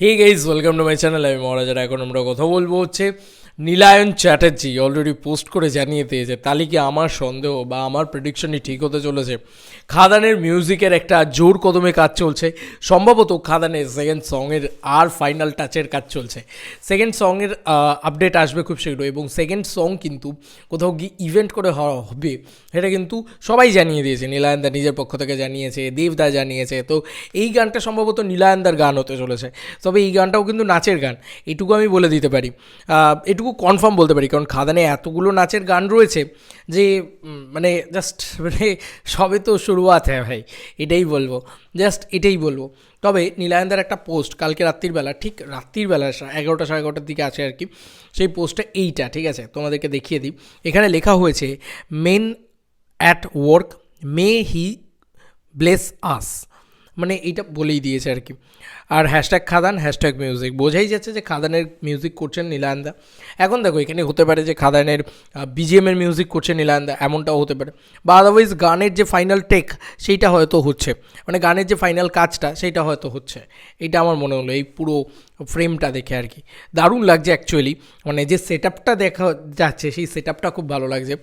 Hey guys welcome to my channel আমি মহারাজারা এখন আমরা কথা বলব হচ্ছে নীলায়ন চ্যাটার্জি অলরেডি পোস্ট করে জানিয়ে দিয়েছে তাহলে কি আমার সন্দেহ বা আমার প্রেডিকশনই ঠিক হতে চলেছে? খাদানের মিউজিকের একটা জোর কদমে কাজ চলছে। সম্ভবত খাদানের সেকেন্ড সঙের আর ফাইনাল টাচের কাজ চলছে। সেকেন্ড সঙের আপডেট আসবে খুব শীঘ্রই এবং সেকেন্ড সং কিন্তু কোথাও গিয়ে ইভেন্ট করে হবে এটা কিন্তু সবাই জানিয়ে দিয়েছে। নীলায়নদা নিজের পক্ষ থেকে জানিয়েছে দেবদা জানিয়েছে। তো এই গানটা সম্ভবত নীলায়নদার গান হতে চলেছে। তবে এই গানটাও কিন্তু নাচের গান। এটুকু আমি বলে দিতে পারি। এটুকু কনফার্ম বলতে পারি, কারণ খাদানে এতগুলো নাচের গান রয়েছে যে মানে জাস্ট মানে সবে তো শুরুয়াত হ্যাঁ ভাই, এটাই বলব জাস্ট এটাই বলব। তবে নীলায়নদার একটা পোস্ট কালকে রাত্রির বেলা, ঠিক রাত্রির বেলা এগারোটা সাড়ে এগারোটার দিকে আছে আর কি, সেই পোস্টটা এইটা, ঠিক আছে, তোমাদেরকে দেখিয়ে দিই। এখানে লেখা হয়েছে men at work may he bless us মানে এইটা বলেই দিয়েছে আর কি। আর হ্যাশট্যাগ খাদান হ্যাশট্যাগ মিউজিক বোঝাই যাচ্ছে যে খাদানের মিউজিক করছেন নীলায়ন্দা এখন দেখো, এখানে হতে পারে যে খাদানের বিজিএমের মিউজিক করছে নীলায়ন্দা এমনটাও হতে পারে। বা আদারওয়াইজ গানের যে ফাইনাল টেক সেইটা হয়তো হচ্ছে। মানে গানের যে ফাইনাল কাজটা, সেইটা হয়তো হচ্ছে। এটা আমার মনে হলো, এই পুরো ফ্রেমটা দেখে আর কি। দারুণ লাগছে অ্যাকচুয়ালি মানে যে সেট দেখা যাচ্ছে, সেই সেট খুব ভালো লাগছে।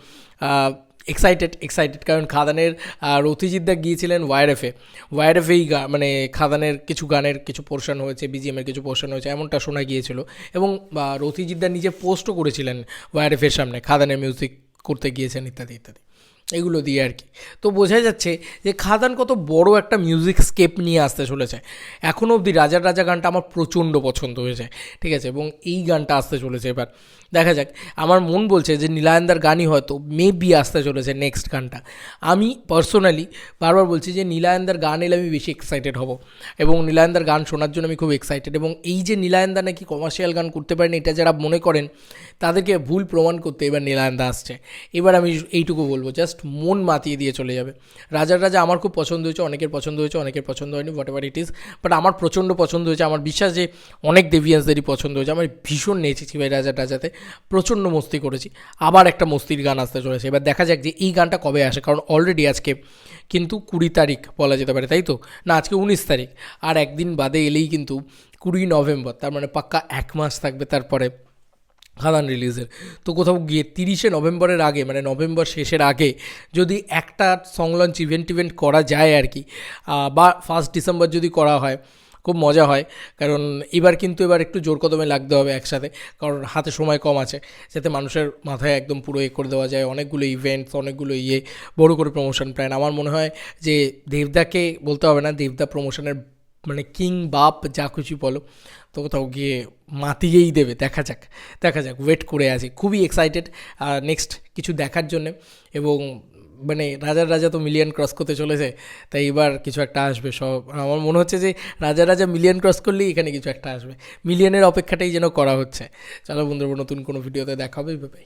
এক্সাইটেড এক্সাইটেড কারণ খাদানের আর অতিজিৎদা গিয়েছিলেন ওয়াইরএফে ওয়াইরএফেই গা মানে খাদানের কিছু গানের কিছু পোর্শন হয়েছে বিজিএমের কিছু পোর্শন হয়েছে এমনটা শোনা গিয়েছিল। এবং আহ, রথিজিৎদা নিজে পোস্টও করেছিলেন ওয়াইরএফের সামনে খাদানের মিউজিক করতে গিয়েছেন ইত্যাদি ইত্যাদি। এগুলো দিয়ে আর কি। তো বোঝা যাচ্ছে যে খাদান কত বড় একটা মিউজিক স্কেপ নিয়ে আসতে চলেছে। এখনও অবধি রাজার রাজা গানটা আমার প্রচণ্ড পছন্দ হয়েছে, ঠিক আছে? এবং এই গানটা আসতে চলেছে এবার। দেখা যাক, আমার মন বলছে যে নীলায়নদার গানই হয়তো মেবি আসতে চলেছে নেক্সট গানটা। আমি পার্সোনালি বারবার বলছি যে নীলায়নদার গান এলে আমি বেশি এক্সাইটেড হব। এবং নীলায়নদার গান শোনার জন্য আমি খুব এক্সাইটেড এবং এই যে নীলায়নদা নাকি কমার্শিয়াল গান করতে পারেন, এটা যারা মনে করেন তাদেরকে ভুল প্রমাণ করতে এবার নীলায়নদা আসছে। এবার আমি এইটুকু বলব জাস্ট মন মাতিয়ে দিয়ে চলে যাবে। রাজার রাজা আমার খুব পছন্দ হয়েছে, অনেকের পছন্দ হয়েছে, অনেকের পছন্দ হয়নি whatever it is but আমার প্রচণ্ড পছন্দ হয়েছে। আমার বিশ্বাস যে অনেক দেবিয়ান্সদেরই পছন্দ হয়েছে। আমার ভীষণ নেচেছি ভাই রাজার রাজাতে প্রচণ্ড মস্তি করেছি। আবার একটা মস্তির গান আসতে চলেছে। এবার দেখা যাক যে এই গানটা কবে আসে, কারণ অলরেডি আজকে কিন্তু কুড়ি তারিখ বলা যেতে পারে, তাই তো? না, আজকে উনিশ তারিখ। আর একদিন বাদে এলেই কিন্তু কুড়ি নভেম্বর, তার মানে পাক্কা এক মাস থাকবে তারপরে। খাদান রিলিজের তো কোথাও গিয়ে তিরিশে নভেম্বরের আগে মানে নভেম্বর শেষের আগে যদি একটা সং লঞ্চ ইভেন্ট টিভেন্ট করা যায় আর কি বা ফার্স্ট ডিসেম্বর যদি করা হয়, খুব মজা হয়। কারণ এবার কিন্তু এবার একটু জোর কদমে লাগতে হবে একসাথে, কারণ হাতে সময় কম আছে। যাতে মানুষের মাথায় একদম পুরো এ করে দেওয়া যায়, অনেকগুলো ইভেন্টস অনেকগুলো ইয়ে বড় করে প্রমোশন প্ল্যান আমার মনে হয় যে দেবদাকে বলতে হবে না, দেবদা প্রমোশনের মানে কিং, বাপ যা খুশি বলো, তো কোথাও গিয়ে মাতিয়েই দেবে, দেখা যাক দেখা যাক ওয়েট করে আছি। খুবই এক্সাইটেড নেক্সট কিছু দেখার জন্যে, এবং মানে রাজার রাজা তো মিলিয়ন ক্রস করতে চলেছে, তাই এবার কিছু একটা আসবে। সব, আমার মনে হচ্ছে যে রাজা রাজা মিলিয়ন ক্রস করলেই এখানে কিছু একটা আসবে। মিলিয়নের অপেক্ষাটাই যেন করা হচ্ছে। চলো বন্ধুরা, নতুন কোনো ভিডিওতে দেখা হবে ভাই